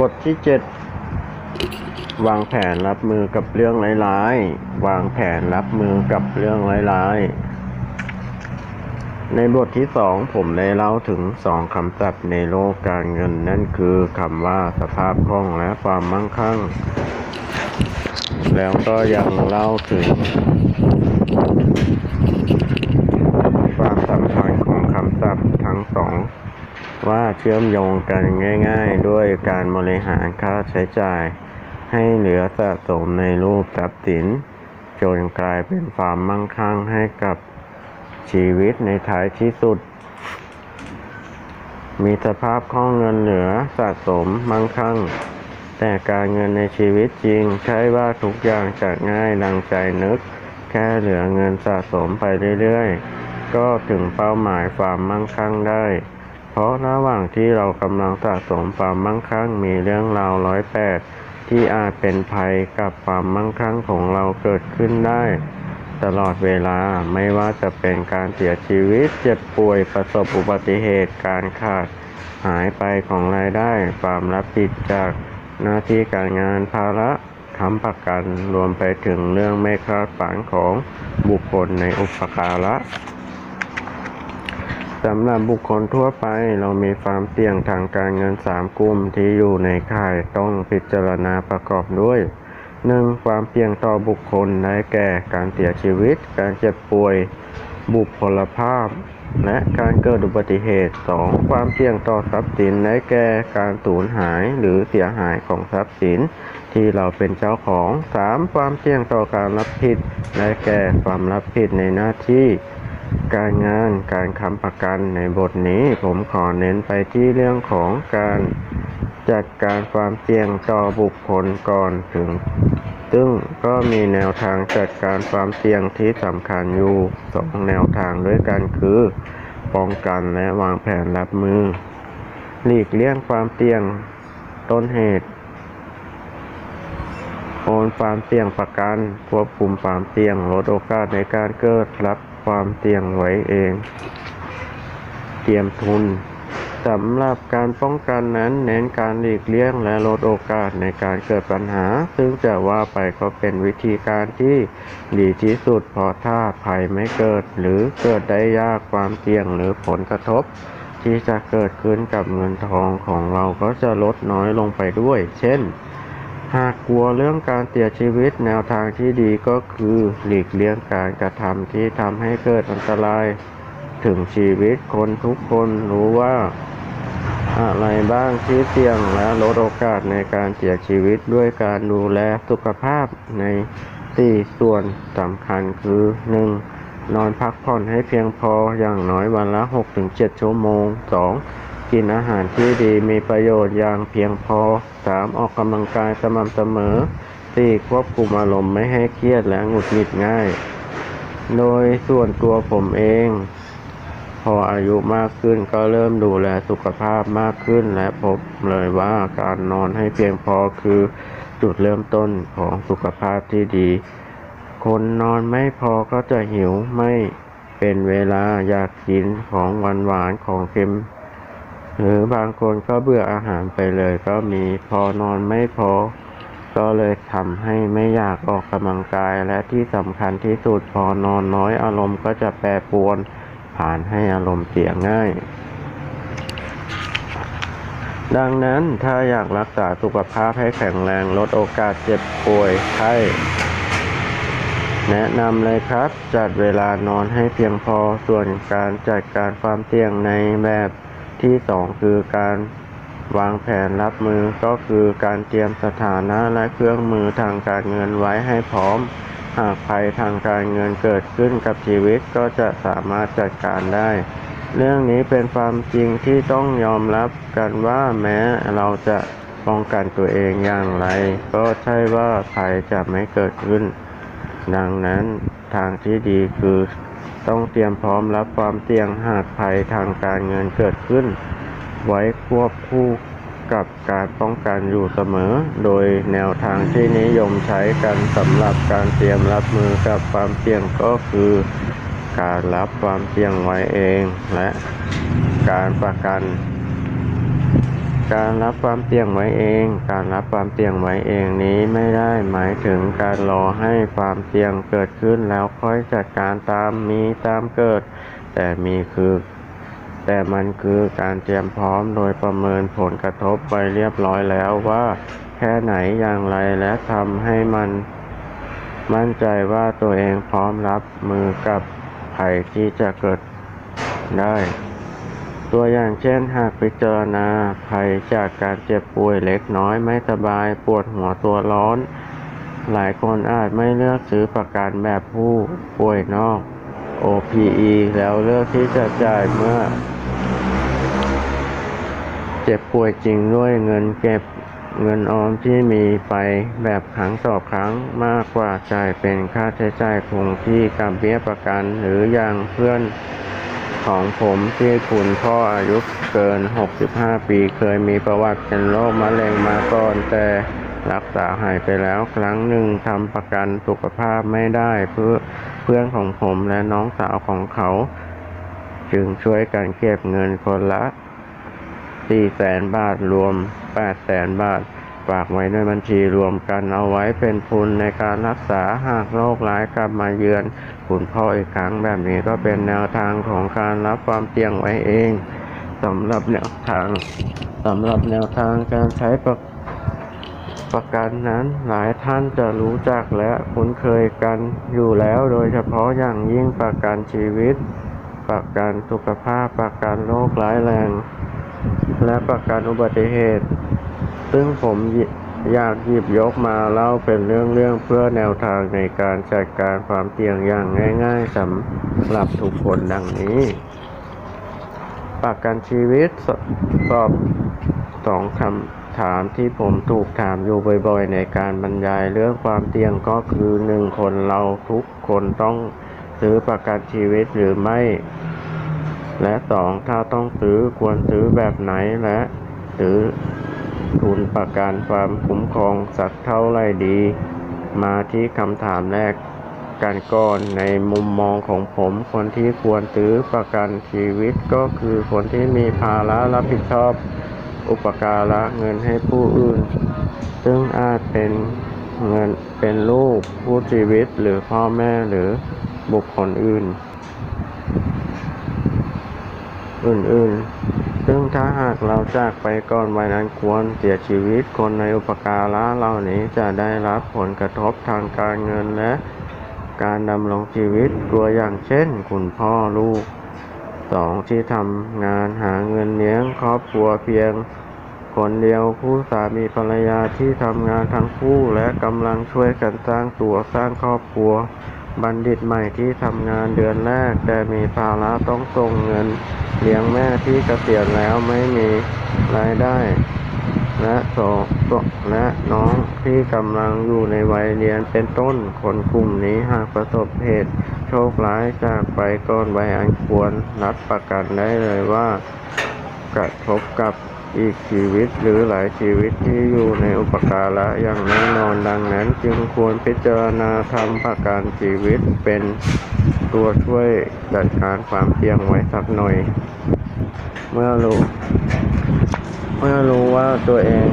บทที่ 7 วางแผนรับมือกับเรื่องร้ายๆ วางแผนรับมือกับเรื่องร้ายๆ ในบทที่สองผมได้เล่าถึงสองคำศัพท์ในโลกการเงินนั่นคือคำว่าสภาพคล่องและความมั่งคั่ง แล้วก็ยังเล่าถึง ความสำคัญของคำศัพท์ทั้งสอง ว่า เชื่อมโยงกันง่ายๆ ด้วยการบริหารค่าใช้จ่าย ให้เหลือสะสมในรูปทรัพย์สิน จนกลายเป็นความมั่งคั่งให้กับชีวิตในท้ายที่สุด มีสภาพคล่องเงินเหลือสะสมมั่งคั่ง แต่การเงินในชีวิตจริงใช่ว่าทุกอย่างจะง่ายดังใจนึก แค่เหลือเงินสะสมไปเรื่อยๆ ก็ถึงเป้าหมายความมั่งคั่งได้ ราะระหว่างที่เรากำลังสะสมความมั่งคั่งมีเรื่องราวร้อยแปดที่อาจเป็นภัยกับความมั่งคั่งของเราเกิดขึ้นได้ ตลอดเวลาไม่ว่าจะเป็นการเสียชีวิตเจ็บป่วยประสบอุบัติเหตุการขาดหายไปของรายได้ ความรับผิดจากหน้าที่การงานภาระค้ำประกันรวมไปถึงเรื่องไม่คาดฝันของบุคคลในอุปการะ สำหรับบุคคลทั่วไปเรามีความเสี่ยงทางการเงินสามกลุ่มที่อยู่ในข่ายต้องพิจารณาประกอบด้วย 1. ความเสี่ยงต่อบุคคลได้แก่การเสียชีวิต การเจ็บป่วย บุคลภาพ และการเกิดอุบัติเหตุ 2. ความเสี่ยงต่อทรัพย์สินได้แก่การสูญหายหรือเสียหายของทรัพย์สิน ที่เราเป็นเจ้าของ 3. ความเสี่ยงต่อการรับผิดได้แก่ความรับผิดในหน้าที่ การงานการค้ำประกันในบทนี้ผมขอเน้นไปที่เรื่องของการจัดการความเสี่ยงต่อบุคคลก่อนถึง ซึ่งก็มีแนวทางจัดการความเสี่ยงที่สำคัญอยู่สองแนวทางด้วยกันคือ ป้องกันและวางแผนรับมือ หลีกเลี่ยงความเสี่ยงต้นเหตุโอนความเสี่ยงประกันควบคุมความเสี่ยงลดโอกาสในการเกิดรับ ความเสี่ยงไว้เอง เตรียมทุนสำหรับการป้องกันนั้นเน้นการหลีกเลี่ยงและลดโอกาสในการเกิดปัญหา ซึ่งจะว่าไปก็เป็นวิธีการที่ดีที่สุดเพราะถ้าภัยไม่เกิด หรือเกิดได้ยากความเสี่ยงหรือผลกระทบ ที่จะเกิดขึ้นกับเงินทองของเราก็จะลดน้อยลงไปด้วย เช่น หากกลัวเรื่องการเสียชีวิตแนวทางที่ดีก็คือหลีกเลี่ยงการกระทำที่ทำให้เกิดอันตราย ถึงชีวิตคนทุกคนรู้ว่า อะไรบ้างที่เสี่ยงและลดโอกาสในการเสียชีวิตด้วยการดูแลสุขภาพในสี่ส่วนสำคัญคือ 1. นอนพักผ่อนให้เพียงพออย่างน้อยวันละ 6-7 ชั่วโมง 2. กินอาหารที่ดีมีประโยชน์อย่างเพียงพอ 3. ออกกำลังกายสม่ำเสมอ 4. ควบคุมอารมณ์ไม่ให้เครียดและหงุดหงิดง่าย โดยส่วนตัวผมเอง พออายุมากขึ้นก็เริ่มดูแลสุขภาพมากขึ้น และพบเลยว่าการนอนให้เพียงพอคือจุดเริ่มต้นของสุขภาพที่ดี คนนอนไม่พอก็จะหิวไม่เป็นเวลาอยากกินของหวานหวานๆของเค็ม หรือบางคนก็เบื่ออาหารไปเลยก็มีพอนอนไม่พอ ก็เลยทำให้ไม่อยากออกกำลังกายและที่สำคัญที่สุดพอนอนน้อยอารมณ์ก็จะแปรปรวน ผ่านให้อารมณ์เสียง่าย ดังนั้นถ้าอยากรักษาสุขภาพให้แข็งแรงลดโอกาสเจ็บป่วยไข้แนะนำเลยครับ จัดเวลานอนให้เพียงพอส่วนการจัดการความเสี่ยงในแบบ ที่สองคือการวางแผนรับมือก็คือการเตรียมสถานะและเครื่องมือทางการเงินไว้ให้พร้อม หากภัยทางการเงินเกิดขึ้นกับชีวิตก็จะสามารถจัดการได้ เรื่องนี้เป็นความจริงที่ต้องยอมรับกันว่าแม้เราจะป้องกันตัวเองอย่างไร ก็ใช่ว่าภัยจะไม่เกิดขึ้น ดังนั้นทางที่ดีคือ ต้องเตรียมพร้อมรับความเสี่ยงหากภัยทางการเงินเกิดขึ้น ไว้ควบคู่กับการป้องกันอยู่เสมอ โดยแนวทางที่นิยมใช้กันสำหรับการเตรียมรับมือกับความเสี่ยงก็คือ การรับความเสี่ยงไว้เองและการประกัน การรับความเสี่ยงไว้เอง การรับความเสี่ยงไว้เองนี้ไม่ได้หมายถึงการรอให้ความเสี่ยงเกิดขึ้นแล้วค่อยจัดการตามมีตามเกิด แต่มีคือ แต่มันคือการเตรียมพร้อมโดยประเมินผลกระทบไปเรียบร้อยแล้วว่า แค่ไหนอย่างไรและทำให้มัน มั่นใจว่าตัวเองพร้อมรับมือกับภัยที่จะเกิดได้ ตัวอย่างเช่น หากพิจารณาภัยจากการเจ็บป่วยเล็กน้อยไม่สบายปวดหัวตัวร้อน หลายคนอาจไม่เลือกซื้อประกันแบบผู้ป่วยนอก OPE แล้วเลือกที่จะจ่ายเมื่อ เจ็บป่วยจริงด้วยเงินเก็บเงินออมที่มีไปแบบครั้งต่อครั้งมากกว่าจ่ายเป็นค่าใช้จ่ายคงที่กับเบี้ยประกันหรืออย่างเพื่อน ของผมที่คุณพ่ออายุเกิน 65 ปีเคยมีประวัติเป็นโรคมะเร็งมาก่อน แต่รักษาหายไปแล้วครั้งหนึ่งทำประกันสุขภาพไม่ได้เพื่อเพื่อนของผมและน้องสาวของเขา จึงช่วยกันเก็บเงินคนละสี่แสนบาทรวมแปดแสนบาทฝากไว้ในบัญชีรวมกันเอาไว้เป็นทุนในการรักษาหากโรคร้ายกลับมาเยือน คุณพ่ออีกครั้งแบบนี้ก็เป็นแนวทางของการรับความเสี่ยงไว้เองสำหรับแนวทางสำหรับแนวทางการใช้ประประกันนั้นหลายท่านจะรู้จักและคุ้นเคยกันอยู่แล้วโดยเฉพาะอย่างยิ่งประกันชีวิต ประกันสุขภาพ ประกันโรคร้ายแรง และประกันอุบัติเหตุ ซึ่งผม อยากหยิบยกมาเล่าเป็นเรื่องๆเพื่อแนวทางในการจัดการความเสี่ยงอย่างง่ายๆสำหรับทุกคนดังนี้ ประกันชีวิตตอบสองคำถามที่ผมถูกถามอยู่บ่อยๆ ในการบรรยายเรื่องความเสี่ยงก็คือหนึ่งคนเราทุกคนต้องซื้อประกันชีวิตหรือไม่ และสองถ้าต้องซื้อควรซื้อแบบไหนและซื้อ ทุนประกันความคุ้มครองสักเท่าไรดี มาที่คำถามแรกกันก่อนในมุมมองของผมคนที่ควรซื้อประกันชีวิตก็คือคนที่มีภาระรับผิดชอบ อุปการะเงินให้ผู้อื่น ซึ่งอาจเป็นเงินเป็นลูกผู้ชีวิตหรือพ่อแม่หรือบุคคลอื่น อื่นๆ ซึ่งถ้าหากเราจากไปก่อนวัยนั้นควรเสียชีวิตคนในอุปการะเหล่านี้จะได้รับผลกระทบทางการเงินและการดำรงชีวิตตัวอย่างเช่น คุณพ่อลูกสองที่ทำงานหาเงินเลี้ยงครอบครัวเพียง คนเดียวคู่สามีภรรยาที่ทำงานทั้งคู่และกำลังช่วยกันสร้างตัวสร้างครอบครัว บัณฑิตใหม่ที่ทำงานเดือนแรก แต่มีภาระต้องส่งเงิน เลี้ยงแม่ที่เกษียณแล้วไม่มีรายได้ และสองและน้องที่กำลังอยู่ในวัยเรียนเป็นต้นคนกลุ่มนี้หากประสบเหตุโชคร้ายจากไปก่อนวัยอันควรรับประกันได้เลยว่ากระทบกับ อีกชีวิตหรือหลายชีวิตที่อยู่ในอุปการะอย่างแน่นอนดังนั้นจึงควรพิจารณาทำประกันชีวิตเป็นตัวช่วยจัดการความเสี่ยงไว้สักหน่อย เมื่อรู้เมื่อรู้ว่าตัวเอง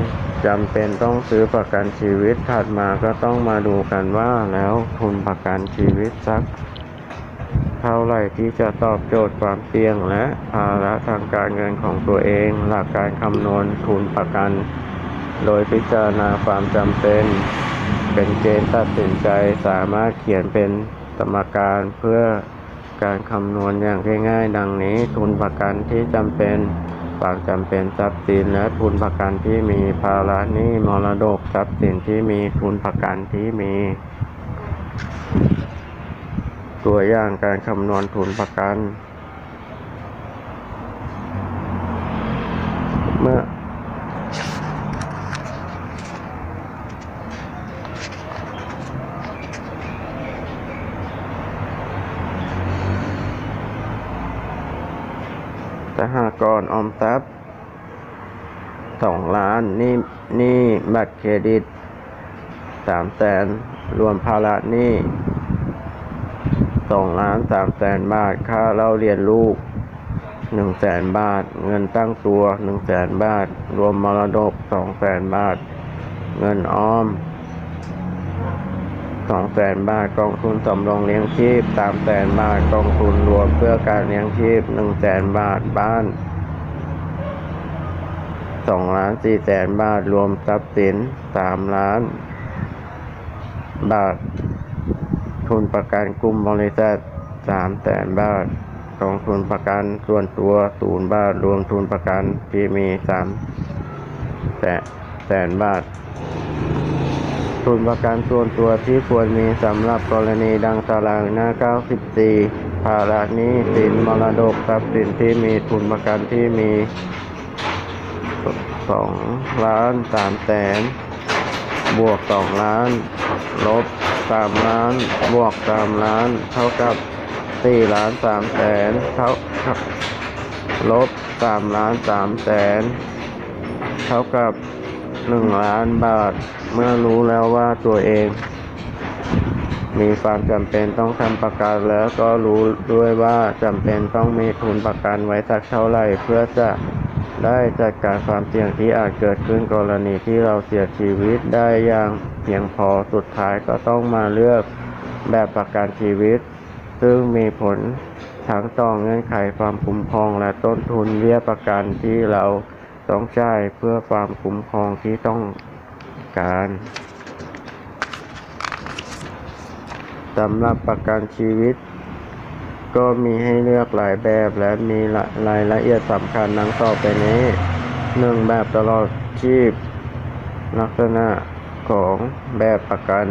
จำเป็นต้องซื้อประกันชีวิตถัดมาก็ต้องมาดูกันว่าแล้วทุนประกันชีวิตสัก เท่าไหร่ที่จะตอบโจทย์ความเสี่ยงและภาระทางการเงินของตัวเอง หลักการคำนวณทุนประกัน โดยพิจารณาความจำเป็น เป็นเกณฑ์ตัดสินใจสามารถเขียนเป็นสมการเพื่อการคำนวณอย่างง่ายๆ ดังนี้ทุนประกันที่จำเป็นความจำเป็นทรัพย์สินและทุนประกันที่มีภาระหนี้มรดกทรัพย์สินที่มีทุนประกันที่มี ตัวอย่างการคำนวณทุนประกัน เมื่อ สหกรณ์ออมทรัพย์สองล้านนี่นี่บัตรเครดิตสามแสนรวมภาระนี้ สองล้านสามแสนบาท ค่าเล่าเรียนลูกหนึ่งแสนบาท เงินตั้งตัวหนึ่งแสนบาท รวมมรดกสองแสนบาท เงินออมสองแสนบาทกองทุนสำรองเลี้ยงชีพสามแสนบาทกองทุนรวมเพื่อการเลี้ยงชีพหนึ่งแสนบาทบ้านสองล้านสี่แสนบาทรวมทรัพย์สินสามล้าน บาท ทุนประกันกลุ่มบริษัทสามแสนบาทกองทุนประกันส่วนตัวศูนย์บาท รวมทุนประกันที่มีสามแสนบาท ทุนประกันส่วนตัวที่ควรมีสำหรับกรณีดังตารางหน้า 94 ภาระหนี้สินมรดกทรัพย์สินที่มีทุนประกันที่มี2ล้าน3แสนบวก 2 ล้าน ลบ 3ล้านบวก3ล้าน เท่ากับ4ล้าน3แสนเท่ากับลบ3ล้าน3แสนเท่ากับ1ล้านบาท เมื่อรู้แล้วว่าตัวเอง มีความจำเป็นต้องทำประกันแล้วก็รู้ด้วยว่าจำเป็นต้องมีทุนประกันไว้สักเท่าไหร่เพื่อจะได้จัดการความเสี่ยงที่อาจเกิดขึ้นกรณีที่เราเสียชีวิตได้อย่าง เพียงพอสุดท้ายก็ต้องมาเลือกแบบประกันชีวิต ซึ่งมีผลทั้งต่อเงื่อนไขความคุ้มครองและต้นทุนเบี้ยประกันที่เราต้องจ่ายเพื่อความคุ้มครองที่ต้องการสำหรับประกันชีวิต ก็มีให้เลือกหลายแบบและมีรายละเอียดสำคัญดังต่อไปนี้หนึ่งแบบตลอดชีพ ลักษณะ ของแบบประกัน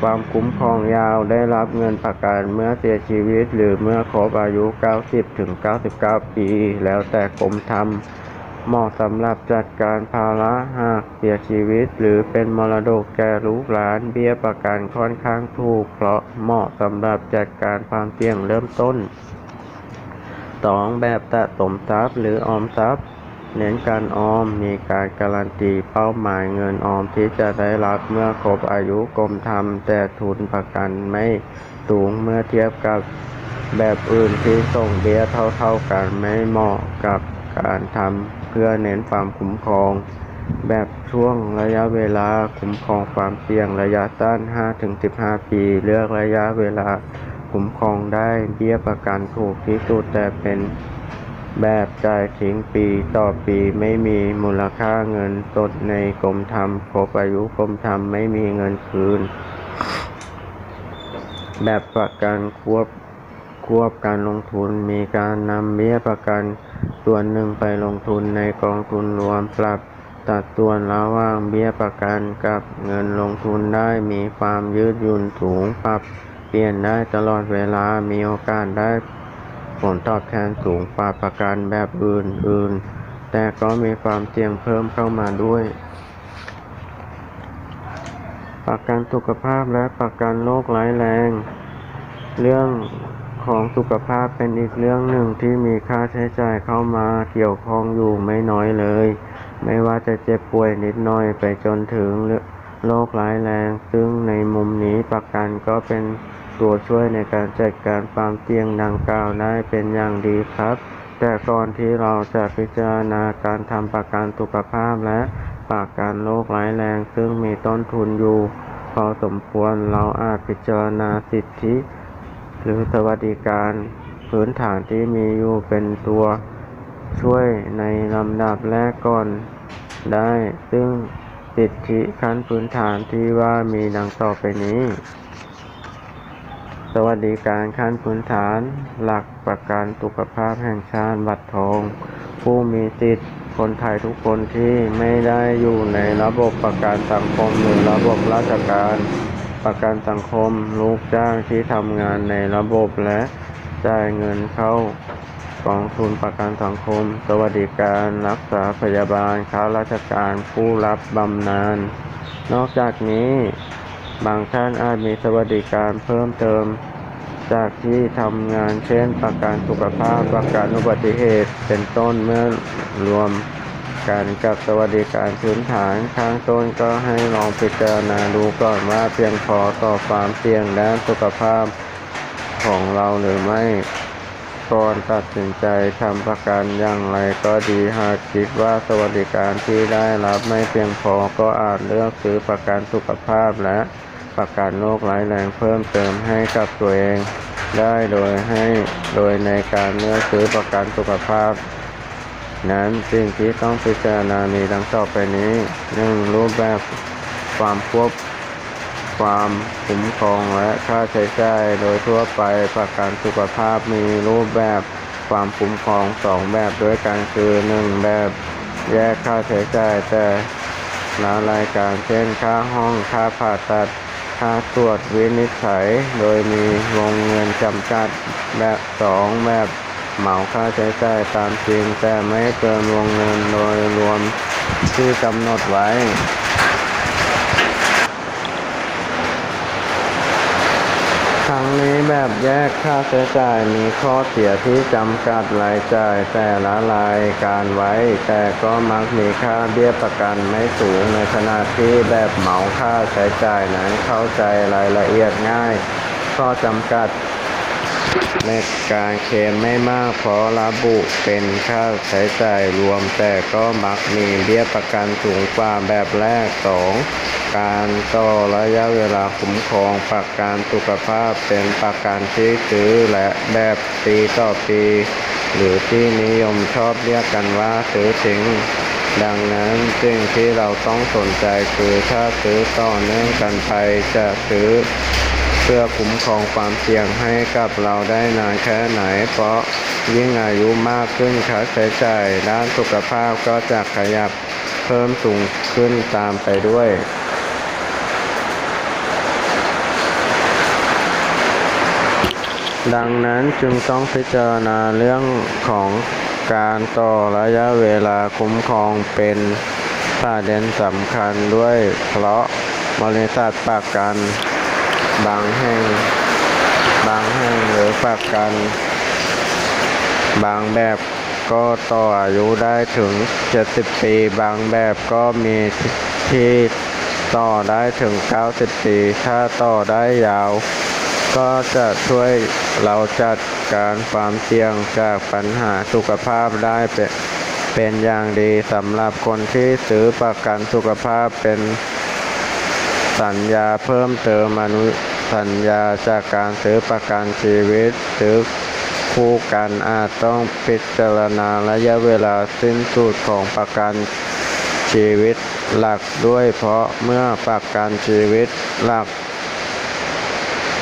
ความคุ้มครองยาวได้รับเงินประกันเมื่อเสียชีวิต หรือเมื่อครบอายุ 90-99 ปี แล้วแต่กรมธรรม์เหมาะสำหรับจัดการภาระหากเสียชีวิต หรือเป็นมรดกแก่ลูกหลานเบี้ยประกันค่อนข้างถูก เพราะเหมาะสำหรับจัดการความเสี่ยงเริ่มต้น 2. แบบสะสมทรัพย์หรือออมทรัพย์ เน้นการออมมีการการันตีเป้าหมายเงินออมที่จะได้รับเมื่อครบอายุกรมธรรม์แต่ทุนประกันไม่สูงเมื่อเทียบกับแบบอื่นที่ส่งเบี้ยเท่าๆกันไม่เหมาะกับการทำเพื่อเน้นความคุ้มครอง แบบช่วงระยะเวลาคุ้มครองความเสี่ยงระยะสั้น 5-15 ปี เลือกระยะเวลาคุ้มครองได้เบี้ยประกันถูกที่สุดแต่เป็น แบบจ่ายทิ้งปีต่อปีไม่มีมูลค่าเงินสดในกรมธรรม์ครบอายุกรมธรรม์ไม่มีเงินคืน แบบประกันควบควบการลงทุนมีการนำเบี้ยประกันส่วนหนึ่งไปลงทุนในกองทุนรวมปรับตัดส่วนระหว่างเบี้ยประกันกับเงินลงทุนได้มีความยืดหยุ่นสูงปรับเปลี่ยนได้ตลอดเวลามีโอกาสได้ ผลตอบแทนสูงกว่าประกันแบบอื่นๆ แต่ก็มีความเสี่ยงเพิ่มเข้ามาด้วย ประกันสุขภาพและประกันโรคร้ายแรง เรื่องของสุขภาพเป็นอีกเรื่องหนึ่งที่มีค่าใช้จ่ายเข้ามาเกี่ยวข้องอยู่ไม่น้อยเลย ไม่ว่าจะเจ็บป่วยนิดหน่อยไปจนถึงโรคร้ายแรง ซึ่งในมุมนี้ประกันก็เป็น ตัวช่วยในการจัดการความเสี่ยงดังกล่าวได้เป็นอย่างดีครับ แต่ก่อนที่เราจะพิจารณาการทำประกันสุขภาพและประกันโรคร้ายแรง ซึ่งมีต้นทุนอยู่ พอสมควรเราอาจพิจารณาสิทธิ หรือสวัสดิการพื้นฐานที่มีอยู่เป็นตัวช่วยในลำดับแรกก่อนได้ ซึ่งสิทธิขั้นพื้นฐานที่ว่ามีดังต่อไปนี้ สวัสดิการขั้นพื้นฐาน หลักประกันสุขภาพแห่งชาติบัตรทอง ผู้มีสิทธิ์คนไทยทุกคนที่ไม่ได้อยู่ในระบบประกันสังคมหรือระบบราชการ ประกันสังคมลูกจ้างที่ทำงานในระบบและจ่ายเงินเข้ากองทุนประกันสังคม สวัสดิการรักษาพยาบาลข้าราชการผู้รับบำนาญนอกจากนี้ บางท่านอาจมีสวัสดิการเพิ่มเติม จากที่ทำงานเช่น ประกันสุขภาพประกันอุบัติเหตุเป็นต้นเมื่อรวมกันกับสวัสดิการพื้นฐานข้างต้นก็ให้ลองพิจารณาดูก่อนว่าเพียงพอต่อความเสี่ยงด้านสุขภาพของเราหรือไม่ก่อนตัดสินใจทำประกันอย่างไรก็ดีหากคิดว่าสวัสดิการที่ได้รับไม่เพียงพอก็อาจเลือกซื้อประกันสุขภาพและ ประกันโรคร้ายแรงเพิ่มเติมให้กับตัวเอง ได้โดยให้โดยในการเลือกซื้อประกันสุขภาพ นั้นสิ่งที่ต้องพิจารณามีดังต่อไปนี้หนึ่งรูปแบบความควบความคุ้มครองและค่าใช้จ่ายโดยทั่วไปประกันสุขภาพมีรูปแบบความคุ้มครองสองแบบด้วยกันคือหนึ่งแบบแยกค่าใช้จ่ายแต่ละรายการเช่นค่าห้องค่าผ่าตัด ค่าตรวจวินิจฉัย โดยมีวงเงินจำกัดแบบสองแบบเหมาค่าใช้จ่ายตามจริง แต่ไม่เกินวงเงินโดยรวมที่กำหนดไว้ ทั้งนี้แบบแยกค่าใช้จ่ายมีข้อเสียที่จำกัดรายจ่ายแต่ละรายการไว้ แต่ก็มักมีค่าเบี้ยประกันไม่สูงในขณะที่แบบเหมาค่าใช้จ่ายนั้นเข้าใจรายละเอียดง่าย ข้อจำกัด ในการเคลมไม่มากเพราะระบุเป็นค่าใช้จ่ายรวม แต่ก็มักมีเบี้ยประกันสูงกว่าแบบแรก 2. การต่อระยะเวลาคุ้มครองประกันสุขภาพเป็นประกันที่ซื้อและแบบปีต่อปี หรือที่นิยมชอบเรียกกันว่าซื้อทิ้งดังนั้นสิ่งที่เราต้องสนใจคือถ้าซื้อต่อเนื่องกันไปจะซื้อ เพื่อคุ้มครองความเสี่ยงให้กับเราได้นานแค่ไหน เพราะยิ่งอายุมากขึ้นค่าใช้จ่ายด้านสุขภาพก็จะขยับเพิ่มสูงขึ้นตามไปด้วยดังนั้นจึงต้องพิจารณาเรื่องของการต่อระยะเวลาคุ้มครองเป็นประเด็นสำคัญด้วย เพราะบริษัทประกัน บางแห่ง บางแห่งหรือประกัน บางแบบก็ต่ออายุได้ถึง 70 ปี บางแบบก็มีที่ต่อได้ถึง 90 ปี ถ้าต่อได้ยาว ก็จะช่วยเราจัดการความเสี่ยงจากปัญหาสุขภาพได้เป็นเป็นอย่างดีสำหรับคนที่ซื้อประกันสุขภาพเป็นสัญญาเพิ่มเติมอนุ สัญญาจากการซื้อประกันชีวิตซื้อคู่กันอาจต้องพิจารณาระยะเวลาสิ้นสุดของประกันชีวิตหลักด้วยเพราะเมื่อประกันชีวิตหลัก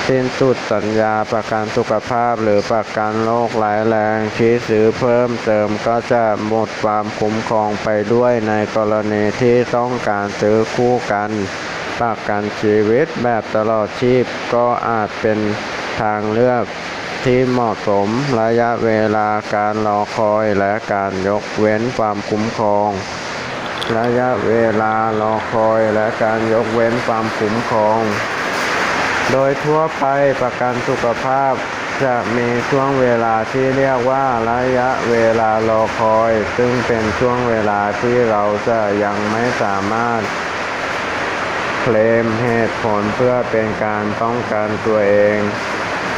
สิ้นสุดสัญญาประกันสุขภาพหรือประกันโรคร้ายแรงที่ซื้อเพิ่มเติมก็จะหมดความคุ้มครองไปด้วยในกรณีที่ต้องการซื้อคู่กัน ประกันชีวิตแบบตลอดชีพก็อาจเป็นทางเลือกที่เหมาะสมระยะเวลาการรอคอยและการยกเว้นความคุ้มครอง ระยะเวลารอคอยและการยกเว้นความคุ้มครอง โดยทั่วไปประกันสุขภาพจะมีช่วงเวลาที่เรียกว่าระยะเวลารอคอย ซึ่งเป็นช่วงเวลาที่เราจะยังไม่สามารถ เคลมเหตุผลเพื่อเป็นการป้องกันตัวเอง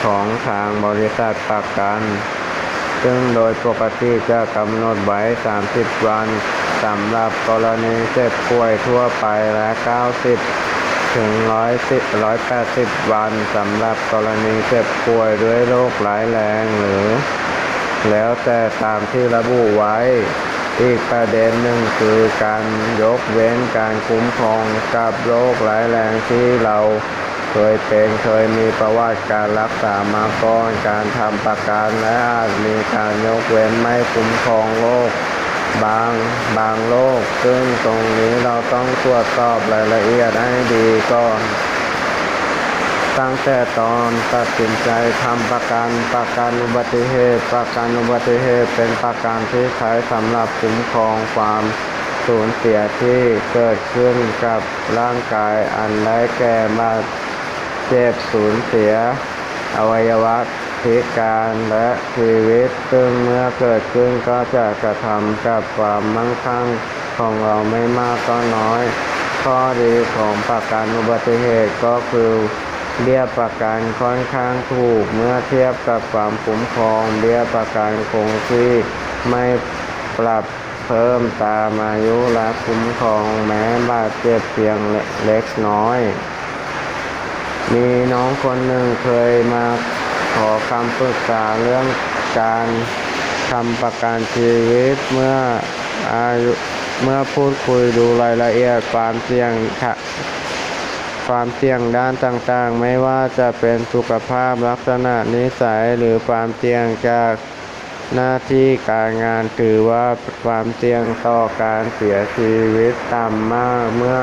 ของทางบริษัทประกัน ซึ่งโดยปกติจะกำหนดไว้ 30 วันสำหรับกรณีเจ็บป่วยทั่วไปและ 90 ถึง 110 180 วันสำหรับกรณีเจ็บป่วยด้วยโรคร้ายแรงหรือ แล้วแต่ตามที่ระบุไว้ อีกประเด็นหนึ่งคือการยกเว้นการคุ้มครองกับโรคร้ายแรงที่เราเคยเป็นเคยมีประวัติการรักษามาก่อนการทำประกันและอาจมีการยกเว้นไม่คุ้มครองโรคบางบางโรคซึ่งตรงนี้เราต้องตรวจสอบรายละเอียดให้ดีก่อน ตั้งแต่ตอนตัดสินใจทำประกันประกันอุบัติเหตุ ประกันอุบัติเหตุเป็นประกันที่ใช้สำหรับคุ้มครองความสูญเสียที่เกิดขึ้นกับร่างกายอันได้แก่บาดเจ็บสูญเสีย อวัยวะพิการและชีวิต ซึ่งเมื่อเกิดขึ้นก็จะกระทำกับความมั่งคั่งของเราไม่มากก็น้อย ข้อดีของประกันอุบัติเหตุก็คือ เบี้ยประกันค่อนข้างถูกเมื่อเทียบกับความคุ้มครองเบี้ยประกันคงที่ไม่ปรับเพิ่มตามอายุและคุ้มครองแม้บาดเจ็บเพียงเล็กน้อย มีน้องคนหนึ่งเคยมาขอคำปรึกษาเรื่องการทำประกันชีวิตเมื่ออายุเมื่อพูดคุยดูรายละเอียดความเสี่ยง ความเสี่ยงด้านต่างๆ ไม่ว่าจะเป็นสุขภาพลักษณะนิสัยหรือความเสี่ยงจากหน้าที่การงานถือว่าความเสี่ยงต่อการเสียชีวิตต่ำมากเมื่อ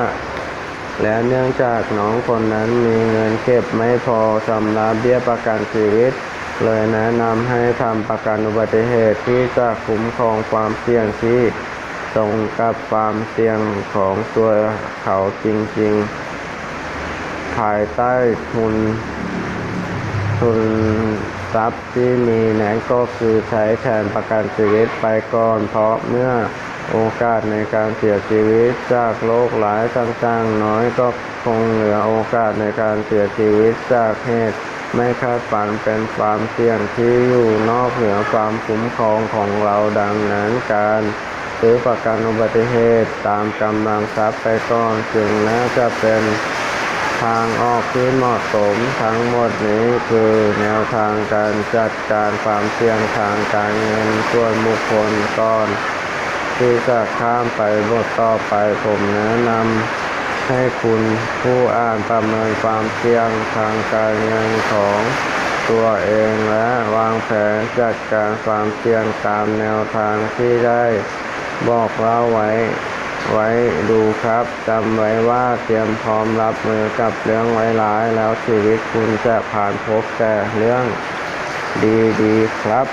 และเนื่องจากน้องคนนั้นมีเงินเก็บไม่พอชำหระเบี้ยประกันชีวิต เลยแนะนำให้ทำประกันอุบัติเหตุที่จะคุ้มครองความเสี่ยงที่ตรงกับความเสี่ยงของตัวเขาจริง ๆ ภายใต้ทุน ทุนทรัพย์ที่มีนั้นก็คือใช้แทนประกันชีวิตไปก่อน เพราะเมื่อโอกาสในการเสียชีวิตจากโรคหลายต่างๆน้อยก็คงเหลือโอกาสในการเสียชีวิตจากเหตุไม่คาดฝันเป็นความเสี่ยงที่อยู่นอกเหนือความคุ้มครองของเราดังนั้นการซื้อประกันอุบัติเหตุตามกำลังทรัพย์ไปก่อนจึงน่าจะเป็น ทางออกที่เหมาะสมทั้งหมดนี้คือแนวทางการจัดการความเสี่ยงทางการเงินส่วนบุคคลก่อน ที่จะข้ามไปบทต่อไปผมแนะนำให้คุณผู้อ่านประเมินความเสี่ยงทางการเงินของตัวเองและวางแผนจัดการความเสี่ยงตามแนวทางที่ได้บอกเล่าไว้ ไว้ดูครับจำไว้ว่าเตรียมพร้อมรับมือกับเรื่องร้ายแล้วชีวิตคุณจะผ่านพบแต่เรื่องดีๆครับ